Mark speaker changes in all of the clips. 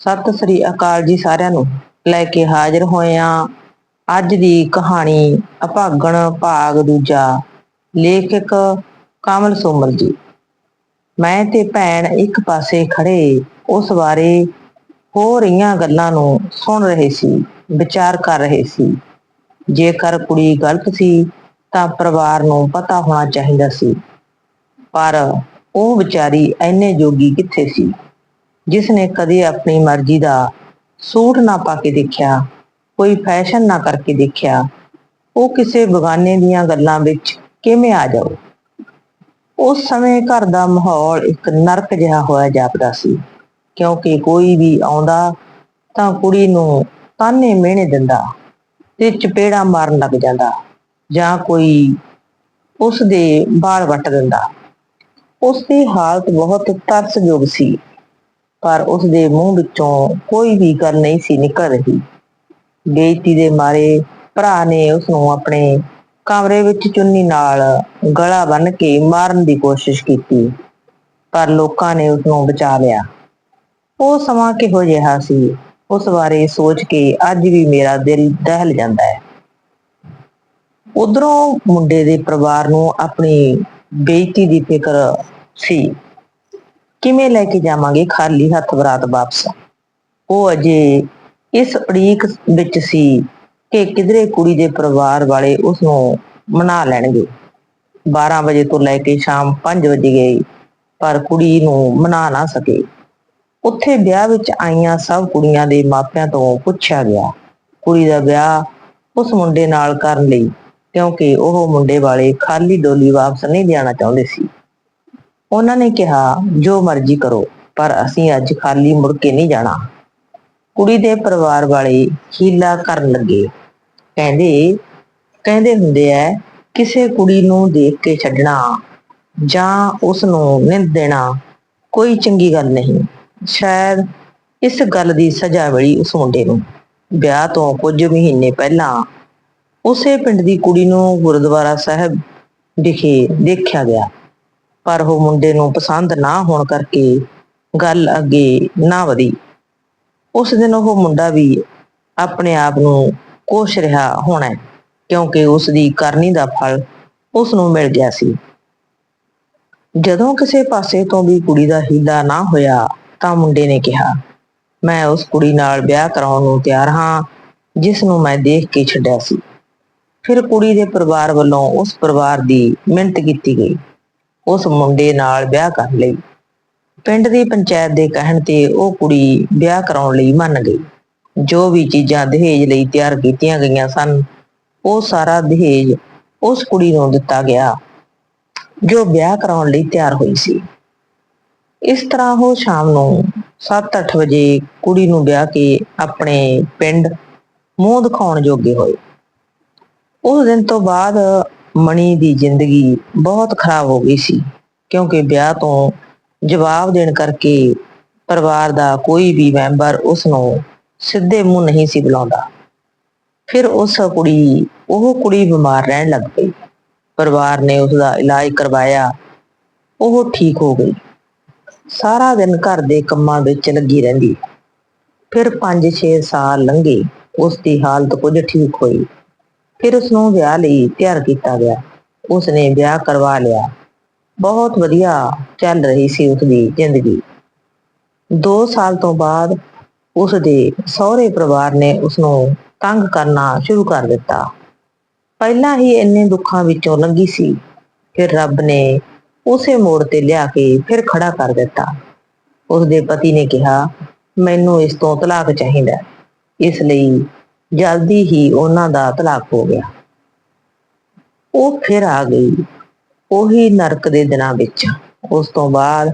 Speaker 1: ਸਤਿ ਸ੍ਰੀ ਅਕਾਲ ਜੀ ਸਾਰਿਆਂ ਨੂੰ। ਲੈ ਕੇ ਹਾਜ਼ਰ ਹੋਏ ਹਾਂ ਅੱਜ ਦੀ ਕਹਾਣੀ, ਅਭਾਗਣ ਭਾਗ ਦੂਜਾ, ਲੇਖਕ ਕਮਲ ਸੋਮਲ ਜੀ। ਮੈਂ ਤੇ ਭੈਣ ਇੱਕ ਪਾਸੇ ਖੜੇ ਉਸ ਬਾਰੇ ਹੋ ਰਹੀਆਂ ਗੱਲਾਂ ਨੂੰ ਸੁਣ ਰਹੇ ਸੀ, ਵਿਚਾਰ ਕਰ ਰਹੇ ਸੀ। ਜੇਕਰ ਕੁੜੀ ਗਲਤ ਸੀ, ਤਾਂ ਪਰਿਵਾਰ ਨੂੰ ਪਤਾ ਹੋਣਾ ਚਾਹੀਦਾ ਸੀ। ਪਰ ਉਹ ਵਿਚਾਰੀ ਐਨੇ ਜੋਗੀ ਕਿੱਥੇ ਸੀ? ਜਿਸ ਨੇ ਕਦੇ ਆਪਣੀ ਮਰਜ਼ੀ ਦਾ ਸੂਟ ਨਾ ਪਾ ਕੇ ਦੇਖਿਆ, ਕੋਈ ਫੈਸ਼ਨ ਨਾ ਕਰਕੇ ਦੇਖਿਆ, ਉਹ ਕਿਸੇ ਬਗਾਨੇ ਦੀਆਂ ਗੱਲਾਂ ਵਿੱਚ ਕਿਵੇਂ ਆ ਜਾਓ ਉਸ ਸਮੇਂ ਘਰ ਦਾ ਮਾਹੌਲ ਇੱਕ ਨਰਕ ਜਿਹਾ ਹੋਇਆ ਜਾਪਦਾ ਸੀ, ਕਿਉਂਕਿ ਕੋਈ ਵੀ ਆਉਂਦਾ ਤਾਂ ਕੁੜੀ ਨੂੰ ਤਾਨੇ ਮਿਹਣੇ ਦਿੰਦਾ ਤੇ ਚਪੇੜਾ ਮਾਰਨ ਲੱਗ ਜਾਂਦਾ ਜਾਂ ਕੋਈ ਉਸ ਦੇ ਵਾਲ ਵੱਟ ਦਿੰਦਾ। ਉਸ ਦੀ ਹਾਲਤ ਬਹੁਤ ਤਰਸਯੋਗ ਸੀ। ਪਰ ਉਸ ਦੇ ਮੂੰਹ ਵਿੱਚੋਂ ਕੋਈ ਵੀ ਗੱਲ ਨਹੀਂ ਸੀ ਨਿਕਲ ਰਹੀ। ਬੇਇੱਜ਼ਤੀ ਦੇ ਮਾਰੇ ਭਰਾ ਨੇ ਉਸ ਨੂੰ ਆਪਣੇ ਕਮਰੇ ਵਿੱਚ ਚੁੰਨੀ ਨਾਲ ਗਲਾ ਬੰਨ੍ਹ ਕੇ ਮਾਰਨ ਦੀ ਕੋਸ਼ਿਸ਼ ਕੀਤੀ, ਪਰ ਲੋਕਾਂ ਨੇ ਉਸ ਨੂੰ ਬਚਾ ਲਿਆ। ਉਹ ਸਮਾਂ ਕਿਹੋ ਜਿਹਾ ਸੀ, ਉਸ ਬਾਰੇ ਸੋਚ ਕੇ ਅੱਜ ਵੀ ਮੇਰਾ ਦਿਲ ਦਹਿਲ ਜਾਂਦਾ ਹੈ। ਉਧਰੋਂ ਮੁੰਡੇ ਦੇ ਪਰਿਵਾਰ ਨੂੰ ਆਪਣੀ ਬੇਇੱਜ਼ਤੀ ਦੀ ਫਿਕਰ ਸੀ। ਕਿਵੇਂ ਲੈ ਕੇ ਜਾਵਾਂਗੇ ਖਾਲੀ ਹੱਥ ਬਰਾਤ ਵਾਪਸ? ਉਹ ਅਜੇ ਇਸ ਉਡੀਕ ਵਿੱਚ ਸੀ ਕਿ ਕਿਧਰੇ ਕੁੜੀ ਦੇ ਪਰਿਵਾਰ ਵਾਲੇ ਉਸ ਨੂੰ ਮਨਾ ਲੈਣਗੇ। 12 ਵਜੇ ਤੋਂ ਲੈ ਕੇ ਸ਼ਾਮ 5 ਵਜੇ ਗਏ, ਪਰ ਕੁੜੀ ਨੂੰ ਮਨਾ ਨਾ ਸਕੇ। ਉੱਥੇ ਵਿਆਹ ਵਿੱਚ ਆਈਆਂ ਸਭ ਕੁੜੀਆਂ ਦੇ ਮਾਪਿਆਂ ਤੋਂ ਪੁੱਛਿਆ ਗਿਆ। ਕੁੜੀ ਦਾ ਵਿਆਹ ਉਸ ਮੁੰਡੇ ਨਾਲ ਕਰਨ ਲਈ, ਕਿਉਂਕਿ ਉਹ ਮੁੰਡੇ ਵਾਲੇ ਖਾਲੀ ਡੋਲੀ ਵਾਪਸ ਨਹੀਂ ਜਾਣਾ ਚਾਹੁੰਦੇ ਸੀ। ਉਹਨਾਂ ਨੇ ਕਿਹਾ, ਜੋ ਮਰਜ਼ੀ ਕਰੋ, ਪਰ ਅਸੀਂ ਅੱਜ ਖਾਲੀ ਮੁੜ ਕੇ ਨਹੀਂ ਜਾਣਾ। ਕੁੜੀ ਦੇ ਪਰਿਵਾਰ ਵਾਲੇ ਹੀਲਾ ਕਰਨ ਲੱਗੇ। ਕਹਿੰਦੇ ਕਹਿੰਦੇ ਹੁੰਦੇ ਐ ਕਿਸੇ ਕੁੜੀ ਨੂੰ ਦੇਖ ਕੇ ਛੱਡਣਾ ਜਾਂ ਉਸ ਨੂੰ ਨਿੰਦ ਦੇਣਾ ਕੋਈ ਚੰਗੀ ਗੱਲ ਨਹੀਂ। ਸ਼ਾਇਦ ਇਸ ਗੱਲ ਦੀ ਸਜ਼ਾ ਮਿਲੀ ਉਸ ਮੁੰਡੇ ਨੂੰ। ਵਿਆਹ ਤੋਂ ਕੁਝ ਮਹੀਨੇ ਪਹਿਲਾਂ ਉਸੇ ਪਿੰਡ ਦੀ ਕੁੜੀ ਨੂੰ ਗੁਰਦੁਆਰਾ ਸਾਹਿਬ ਵਿਖੇ ਦੇਖਿਆ ਗਿਆ। ਪਰ ਉਹ ਮੁੰਡੇ ਨੂੰ ਪਸੰਦ ਨਾ ਹੋਣ ਕਰਕੇ ਗੱਲ ਅੱਗੇ ਨਾ ਵਧੀ। ਉਸ ਦਿਨ ਉਹ ਮੁੰਡਾ ਵੀ ਆਪਣੇ ਆਪ ਨੂੰ ਕੋਸ਼ ਰਿਹਾ ਹੋਣਾ ਕਿਉਂਕਿ ਉਸ ਦੀ ਕਰਨੀ ਦਾ ਫਲ ਉਸ ਨੂੰ ਮਿਲ ਗਿਆ ਸੀ। ਜਦੋਂ ਕਿਸੇ ਪਾਸੇ ਤੋਂ ਵੀ ਕੁੜੀ ਦਾ ਹੀਲਾ ਨਾ ਹੋਇਆ ਤਾਂ ਮੁੰਡੇ ਨੇ ਕਿਹਾ, ਮੈਂ ਉਸ ਕੁੜੀ ਨਾਲ ਵਿਆਹ ਕਰਾਉਣ ਨੂੰ ਤਿਆਰ ਹਾਂ, ਜਿਸ ਨੂੰ ਮੈਂ ਦੇਖ ਕੇ ਛੱਡਿਆ ਸੀ। ਫਿਰ ਕੁੜੀ ਦੇ ਪਰਿਵਾਰ ਵੱਲੋਂ ਉਸ ਪਰਿਵਾਰ ਦੀ ਮਿਹਨਤ ਕੀਤੀ ਗਈ। ਉਸ ਮੁੰਡੇ ਨਾਲ ਵਿਆਹ ਕਰ ਲਈ। ਪਿੰਡ ਦੀ ਪੰਚਾਇਤ ਦੇ ਕਹਿਣ ਤੇ ਉਹ ਕੁੜੀ ਵਿਆਹ ਕਰਾਉਣ ਲਈ ਮੰਨ ਗਈ। ਜੋ ਵੀ ਚੀਜ਼ਾਂ ਦਹੇਜ ਲਈ ਤਿਆਰ ਕੀਤੀਆਂ ਗਈਆਂ ਸਨ, ਉਹ ਸਾਰਾ ਦਹੇਜ ਉਸ ਕੁੜੀ ਨੂੰ ਦਿੱਤਾ ਗਿਆ, ਜੋ ਵਿਆਹ ਕਰਾਉਣ ਲਈ ਤਿਆਰ ਹੋਈ ਸੀ। ਇਸ ਤਰ੍ਹਾਂ ਉਹ ਸ਼ਾਮ ਨੂੰ 7-8 ਵਜੇ ਕੁੜੀ ਨੂੰ ਵਿਆਹ ਕੇ ਆਪਣੇ ਪਿੰਡ ਮੂੰਹ ਦਿਖਾਉਣ ਜੋਗੇ ਹੋਏ। ਉਸ ਦਿਨ ਤੋਂ ਬਾਅਦ ਮਣੀ ਦੀ ਜ਼ਿੰਦਗੀ ਬਹੁਤ ਖਰਾਬ ਹੋ ਗਈ ਸੀ, ਕਿਉਂਕਿ ਵਿਆਹ ਤੋਂ ਜਵਾਬ ਦੇਣ ਕਰਕੇ ਪਰਿਵਾਰ ਦਾ ਕੋਈ ਵੀ ਮੈਂਬਰ ਉਸ ਨੂੰ ਸਿੱਧੇ ਮੂੰਹ ਨਹੀਂ ਸੀ ਬੁਲਾਉਂਦਾ। ਫਿਰ ਉਸ ਕੁੜੀ, ਉਹ ਕੁੜੀ ਬਿਮਾਰ ਰਹਿਣ ਲੱਗ ਪਈ। ਪਰਿਵਾਰ ਨੇ ਉਸ ਦਾ ਇਲਾਜ ਕਰਵਾਇਆ, ਉਹ ਠੀਕ ਹੋ ਗਈ। ਸਾਰਾ ਦਿਨ ਘਰ ਦੇ ਕੰਮਾਂ ਵਿੱਚ ਲੱਗੀ ਰਹਿੰਦੀ। ਫਿਰ 5-6 ਸਾਲ ਲੰਘੇ ਉਸ ਦੀ ਹਾਲਤ ਕੁਝ ਠੀਕ ਹੋਈ। ਫਿਰ ਉਸ ਨੂੰ ਵਿਆਹ ਲਈ ਤਿਆਰ ਕੀਤਾ ਗਿਆ। ਉਸ ਨੇ ਵਿਆਹ ਕਰਵਾ ਲਿਆ। ਬਹੁਤ ਵਧੀਆ ਚੱਲ ਰਹੀ ਸੀ ਉਸ ਦੀ ਜ਼ਿੰਦਗੀ। 2 ਸਾਲ ਤੋਂ ਬਾਅਦ ਉਸ ਦੇ ਸਹੁਰੇ ਪਰਿਵਾਰ ਨੇ ਉਸ ਨੂੰ ਤੰਗ ਕਰਨਾ ਸ਼ੁਰੂ ਕਰ ਦਿੱਤਾ। ਪਹਿਲਾਂ ਹੀ ਇੰਨੇ ਦੁੱਖਾਂ ਵਿੱਚੋਂ ਲੰਘੀ ਸੀ। ਫਿਰ ਰੱਬ ਨੇ ਉਸੇ ਮੋੜ ਤੇ ਲਿਆ ਕੇ ਫਿਰ ਖੜਾ ਕਰ ਦਿੱਤਾ। ਉਸ ਦੇ ਪਤੀ ਨੇ ਕਿਹਾ, ਮੈਨੂੰ ਇਸ ਤੋਂ ਤਲਾਕ ਚਾਹੀਦਾ ਇਸ ਲਈ ਜਲਦੀ ਹੀ ਉਹਨਾਂ ਦਾ ਤਲਾਕ ਹੋ ਗਿਆ। ਉਹ ਫਿਰ ਆ ਗਈ, ਉਹੀ ਨਰਕ ਦੇ ਦਿਨਾਂ ਵਿੱਚ। ਉਸ ਤੋਂ ਬਾਅਦ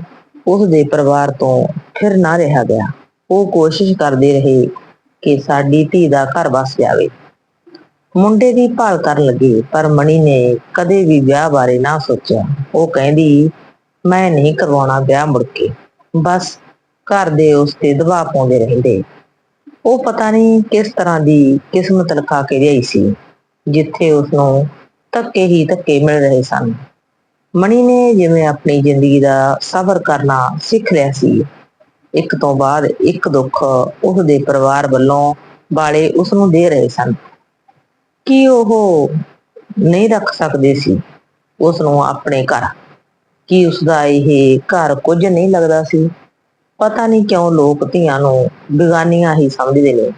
Speaker 1: ਉਸ ਦੇ ਪਰਿਵਾਰ ਤੋਂ ਫਿਰ ਨਾ ਰਿਹਾ ਗਿਆ। ਉਹ ਕੋਸ਼ਿਸ਼ ਕਰਦੇ ਰਹੇ ਕਿ ਸਾਡੀ ਧੀ ਦਾ ਘਰ ਵਸ ਜਾਵੇ। ਮੁੰਡੇ ਦੀ ਭਾਲ ਕਰਨ ਲੱਗੇ, ਪਰ ਮਣੀ ਨੇ ਕਦੇ ਵੀ ਵਿਆਹ ਬਾਰੇ ਨਾ ਸੋਚਿਆ। ਉਹ ਕਹਿੰਦੀ, ਮੈਂ ਨਹੀਂ ਕਰਵਾਉਣਾ ਵਿਆਹ ਮੁੜ ਕੇ। ਬਸ ਘਰ ਦੇ ਉਸ ਤੇ ਦਬਾਅ ਪਾਉਂਦੇ ਰਹਿੰਦੇ। ਉਹ ਪਤਾ ਨਹੀਂ ਕਿਸ ਤਰ੍ਹਾਂ ਦੀ ਕਿਸਮਤ ਲਿਖਾ ਕੇ ਲਿਆਈ ਸੀ, ਜਿੱਥੇ ਉਸ ਨੂੰ ਧੱਕੇ ਹੀ ਧੱਕੇ ਮਿਲ ਰਹੇ ਸਨ। ਮਣੀ ਨੇ ਜਿਵੇਂ ਆਪਣੀ ਜ਼ਿੰਦਗੀ ਦਾ ਸਬਰ ਕਰਨਾ ਸਿੱਖ ਲਿਆ ਸੀ, ਇੱਕ ਤੋਂ ਬਾਅਦ ਇੱਕ ਦੁੱਖ ਉਸ ਦੇ ਪਰਿਵਾਰ ਵੱਲੋਂ ਵਾਲੇ ਉਸ ਨੂੰ ਦੇ ਰਹੇ ਸਨ। ਕੀ ਉਹ ਨਹੀਂ ਰੱਖ ਸਕਦੇ ਸੀ ਉਸ ਨੂੰ ਆਪਣੇ ਘਰ? ਕੀ ਉਸ ਦਾ ਇਹ ਘਰ ਕੁਝ ਨਹੀਂ ਲੱਗਦਾ ਸੀ? ਪਤਾ ਨਹੀਂ ਕਿਉਂ ਲੋਕ ਧੀਆਂ ਨੂੰ ਬਿਗਾਨੀਆਂ ਹੀ ਸਮਝਦੇ ਨੇ।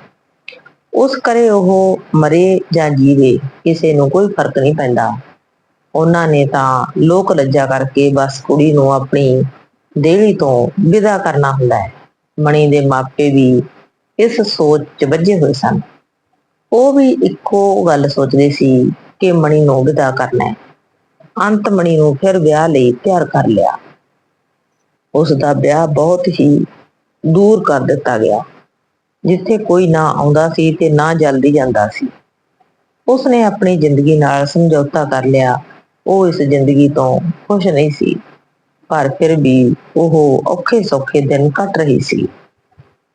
Speaker 1: ਉਸ ਕਰੇ ਉਹ ਮਰੇ ਜਾਂ ਜੀਵੇ, ਕਿਸੇ ਨੂੰ ਕੋਈ ਫ਼ਰਕ ਨਹੀਂ ਪੈਂਦਾ। ਉਹਨਾਂ ਨੇ ਤਾਂ ਲੋਕ ਲੱਜਾ ਕਰਕੇ ਬਸ ਕੁੜੀ ਨੂੰ ਆਪਣੀ ਦੇਹਲੀ ਤੋਂ ਵਿਦਾ ਕਰਨਾ ਹੁੰਦਾ ਹੈ। ਮਣੀ ਦੇ ਮਾਪੇ ਵੀ ਇਸ ਸੋਚ 'ਚ ਵੱਜੇ ਹੋਏ ਸਨ। ਉਹ ਵੀ ਇੱਕੋ ਗੱਲ ਸੋਚਦੇ ਸੀ ਕਿ ਮਣੀ ਨੂੰ ਵਿਦਾ ਕਰਨਾ ਹੈ। ਅੰਤ ਮਣੀ ਨੂੰ ਫਿਰ ਵਿਆਹ ਲਈ ਤਿਆਰ ਕਰ ਲਿਆ। ਉਸ ਦਾ ਵਿਆਹ ਬਹੁਤ ਹੀ ਦੂਰ ਕਰ ਦਿੱਤਾ ਗਿਆ, ਜਿੱਥੇ ਕੋਈ ਨਾ ਆਉਂਦਾ ਸੀ ਤੇ ਨਾ ਜਲਦੀ ਜਾਂਦਾ ਸੀ। ਉਸ ਨੇ ਆਪਣੀ ਜ਼ਿੰਦਗੀ ਨਾਲ ਸਮਝੌਤਾ ਕਰ ਲਿਆ। ਉਹ ਇਸ ਜ਼ਿੰਦਗੀ ਤੋਂ ਖੁਸ਼ ਨਹੀਂ ਸੀ, ਪਰ ਫਿਰ ਵੀ ਉਹ ਔਖੇ ਸੌਖੇ ਦਿਨ ਕੱਟ ਰਹੀ ਸੀ।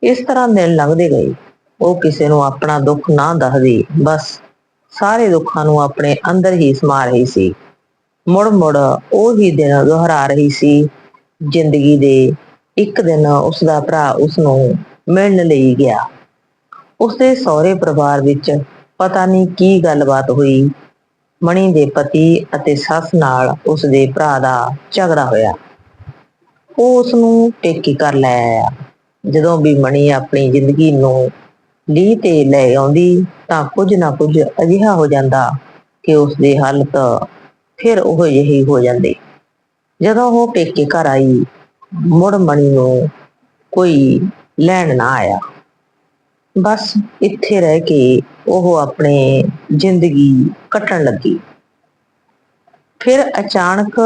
Speaker 1: ਇਸ ਤਰ੍ਹਾਂ ਦਿਨ ਲੰਘਦੇ ਗਏ। ਉਹ ਕਿਸੇ ਨੂੰ ਆਪਣਾ ਦੁੱਖ ਨਾ ਦੱਸਦੀ, ਬਸ ਸਾਰੇ ਦੁੱਖਾਂ ਨੂੰ ਆਪਣੇ ਅੰਦਰ ਹੀ ਸਮਾ ਰਹੀ ਸੀ। ਮੁੜ ਮੁੜ ਉਹ ਹੀ ਦਿਨ ਦੁਹਰਾ ਰਹੀ ਸੀ। ਜ਼ਿੰਦਗੀ ਦੇ ਇੱਕ ਦਿਨ ਉਸ ਦਾ ਭਰਾ ਉਸ ਨੂੰ ਮਿਲਣ ਲਈ ਗਿਆ। ਉਸ ਦੇ ਸਹੁਰੇ ਪਰਿਵਾਰ ਵਿੱਚ ਪਤਾ ਨਹੀਂ ਕੀ ਗੱਲਬਾਤ ਹੋਈ। ਮਣੀ ਦੇ ਪਤੀ ਅਤੇ ਸੱਸ ਨਾਲ ਉਸ ਦੇ ਭਰਾ ਦਾ ਝਗੜਾ ਹੋਇਆ। ਉਹ ਉਸ ਨੂੰ ਟੇਕੀ ਕਰ ਲੈ ਆਇਆ। ਜਦੋਂ ਵੀ ਮਣੀ ਆਪਣੀ ਜ਼ਿੰਦਗੀ ਨੂੰ ਲੀਹ ਤੇ ਲੈ ਆਉਂਦੀ ਤਾਂ ਕੁਝ ਨਾ ਕੁਝ ਅਜਿਹਾ ਹੋ ਜਾਂਦਾ ਕਿ ਉਸ ਦੀ ਹਾਲਤ ਫਿਰ ਉਹ ਜਿਹੀ ਹੋ ਜਾਂਦੀ। ਜਦੋਂ ਉਹ ਪੇਕੇ ਘਰ ਆਈ, ਮੁੜ ਮਣੀ ਨੂੰ ਕੋਈ ਲੈਣ ਨਾ ਆਇਆ। ਬਸ ਇੱਥੇ ਰਹਿ ਕੇ ਉਹ ਆਪਣੇ ਜ਼ਿੰਦਗੀ ਕੱਟਣ ਲੱਗੀ। ਫਿਰ ਅਚਾਨਕ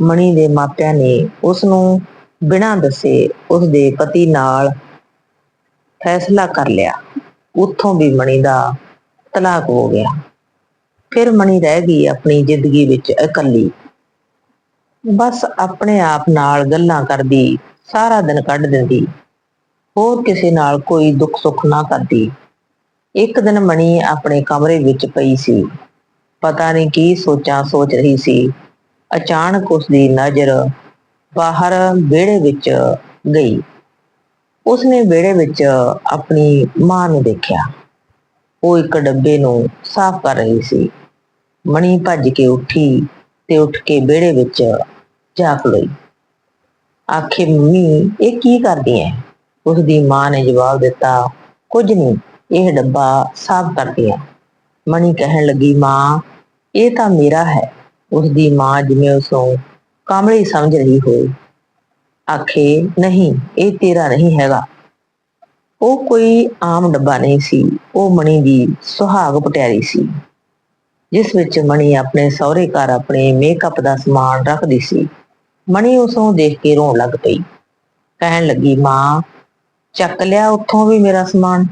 Speaker 1: ਮਣੀ ਦੇ ਮਾਪਿਆਂ ਨੇ ਉਸ ਨੂੰ ਬਿਨਾਂ ਦੱਸੇ ਉਸ ਦੇ ਪਤੀ ਨਾਲ ਫੈਸਲਾ ਕਰ ਲਿਆ। ਉੱਥੋਂ ਵੀ ਮਣੀ ਦਾ ਤਲਾਕ ਹੋ ਗਿਆ। ਫਿਰ ਮਣੀ ਰਹਿ ਗਈ ਆਪਣੀ ਜ਼ਿੰਦਗੀ ਵਿੱਚ ਇਕੱਲੀ। ਬਸ ਆਪਣੇ ਆਪ ਨਾਲ ਗੱਲਾਂ ਕਰਦੀ, ਸਾਰਾ ਦਿਨ ਕੱਢ ਦਿੰਦੀ। ਹੋਰ ਕਿਸੇ ਨਾਲ ਕੋਈ ਦੁੱਖ ਸੁੱਖ ਨਾ ਕਰਦੀ। ਇੱਕ ਦਿਨ ਮਣੀ ਆਪਣੇ ਕਮਰੇ ਵਿੱਚ ਪਈ ਸੀ। ਪਤਾ ਨਹੀਂ ਕੀ ਸੋਚਾਂ ਸੋਚ ਰਹੀ ਸੀ। ਅਚਾਨਕ ਉਸ ਦੀ ਨਜ਼ਰ ਬਾਹਰ ਵਿਹੜੇ ਵਿੱਚ ਗਈ। ਉਸਨੇ ਵਿਹੜੇ ਵਿੱਚ ਆਪਣੀ ਮਾਂ ਨੂੰ ਦੇਖਿਆ। ਉਹ ਇੱਕ ਡੱਬੇ ਨੂੰ ਸਾਫ਼ ਕਰ ਰਹੀ ਸੀ। ਮਣੀ ਭੱਜ ਕੇ ਉੱਠੀ ਤੇ ਉੱਠ ਕੇ ਵਿਹੜੇ ਵਿੱਚ ਜਾ ਲਈ। ਆਖੇ, ਮੰਮੀ, ਇਹ ਕੀ ਕਰਦੀ ਐ? ਉਸ ਦੀ ਮਾਂ ਨੇ ਜਵਾਬ ਦਿੱਤਾ, ਕੁਝ ਨਹੀਂ, ਇਹ ਡੱਬਾ ਸਾਫ਼ ਕਰਦੀ ਐ। ਮਣੀ ਕਹਿਣ ਲੱਗੀ, ਮਾਂ, ਇਹ ਤਾਂ ਮੇਰਾ ਹੈ। ਉਸ ਦੀ ਮਾਂ ਜਿਵੇਂ ਉਸ ਨੂੰ ਕਾਮੜੀ ਸਮਝ ਰਹੀ ਹੋਈ, ਆਖੇ, ਨਹੀਂ, ਇਹ ਤੇਰਾ ਨਹੀਂ ਹੈਗਾ। ਉਹ ਕੋਈ ਆਮ ਡੱਬਾ ਨਹੀਂ ਸੀ, ਉਹ ਮਣੀ ਦੀ ਸੁਹਾਗ ਪਟਿਆਰੀ ਸੀ, ਜਿਸ ਵਿੱਚ ਮਣੀ ਆਪਣੇ ਸਹੁਰੇ ਘਰ ਆਪਣੇ ਮੇਕਅਪ ਦਾ ਸਮਾਨ ਰੱਖਦੀ ਸੀ। ਮਣੀ ਉਸ ਨੂੰ ਦੇਖ ਕੇ ਰੋਣ ਲੱਗ ਪਈ। ਕਹਿਣ ਲੱਗੀ, ਮਾਂ, ਚੱਕ ਲਿਆ ਉੱਥੋਂ ਵੀ ਮੇਰਾ ਸਮਾਨ।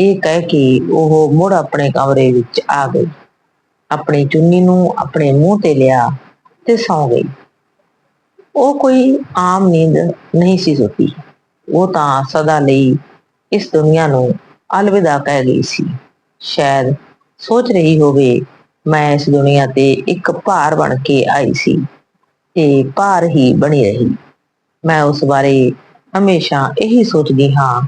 Speaker 1: ਇਹ ਕਹਿ ਕੇ ਉਹ ਮੁੜ ਆਪਣੇ ਕਮਰੇ ਵਿੱਚ ਆ ਗਈ। ਆਪਣੀ ਚੁੰਨੀ ਨੂੰ ਆਪਣੇ ਮੂੰਹ ਤੇ ਲਿਆ ਤੇ ਸੌਂ ਗਈ। ਉਹ ਕੋਈ ਆਮ ਨੀਂਦ ਨਹੀਂ ਸੀ ਸੁੱਤੀ। ਉਹ ਤਾਂ ਸਦਾ ਲਈ ਇਸ ਦੁਨੀਆ ਨੂੰ ਅਲਵਿਦਾ ਕਹਿ ਗਈ ਸੀ। ਸ਼ਾਇਦ ਸੋਚ ਰਹੀ ਹੋਵੇ, ਮੈਂ ਇਸ ਦੁਨੀਆ ਤੇ ਇੱਕ ਭਾਰ ਬਣ ਕੇ ਆਈ ਸੀ। ਤੇ ਭਾਰ ਹੀ ਬਣੀ ਰਹੀ ਮੈਂ ਉਸ ਬਾਰੇ ਹਮੇਸ਼ਾ ਇਹੀ ਸੋਚਦੀ ਹਾਂ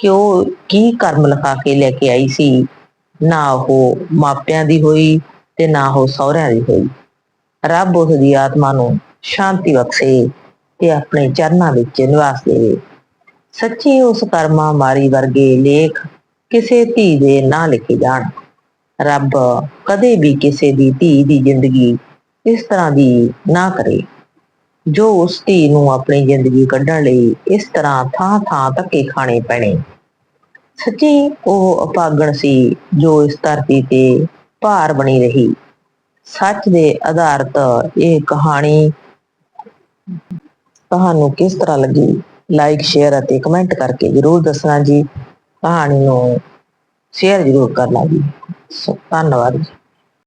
Speaker 1: ਕਿ ਉਹ ਕੀ ਕਰਮ ਲਿਖਾ ਕੇ ਲੈ ਕੇ ਆਈ ਸੀ। ਨਾ ਉਹ ਮਾਪਿਆਂ ਦੀ ਹੋਈ ਤੇ ਨਾ ਉਹ ਸਹੁਰਿਆਂ ਦੀ ਹੋਈ। ਰੱਬ ਉਸ ਦੀ ਆਤਮਾ ਨੂੰ ਸ਼ਾਂਤੀ ਬਖਸ਼ੇ ਤੇ ਆਪਣੇ ਚਰਨਾਂ ਵਿੱਚ ਨਿਵਾਸ ਦੇਵੇ। ਸੱਚੀ ਉਸ ਕਰਮਾ ਮਾਰੀ ਵਰਗੇ ਲੇਖ ਕਿਸੇ ਧੀ ਦੇ ਨਾ ਲਿਖੇ ਜਾਣ। ਰੱਬ ਕਦੇ ਵੀ ਕਿਸੇ ਦੀ ਧੀ ਦੀ ਜ਼ਿੰਦਗੀ ਇਸ ਤਰ੍ਹਾਂ ਦੀ ਨਾ ਕਰੇ। ਜੋ ਉਸ ਧੀ ਨੂੰ ਆਪਣੀ ਜ਼ਿੰਦਗੀ ਕੱਢਣ ਲਈ ਇਸ ਤਰ੍ਹਾਂ ਥਾਂ ਥਾਂ ਧੱਕੇ ਖਾਣੇ ਪੈਣੇ। ਸੱਚੀ ਉਹ ਅਪਾਗਣ ਸੀ ਜੋ ਇਸ ਧਰਤੀ ਤੇ ਭਾਰ ਬਣੀ ਰਹੀ। ਸੱਚ ਦੇ ਆਧਾਰਿਤ ਇਹ ਕਹਾਣੀ ਤੁਹਾਨੂੰ ਕਿਸ ਤਰ੍ਹਾਂ ਲੱਗੀ? ਲਾਈਕ ਸ਼ੇਅਰ ਅਤੇ ਕਮੈਂਟ ਕਰਕੇ ਜਰੂਰ ਦੱਸਣਾ ਜੀ। ਕਹਾਣੀ ਨੂੰ ਸ਼ੇਅਰ ਜਰੂਰ ਕਰਨਾ ਜੀ। ਧੰਨਵਾਦ ਜੀ।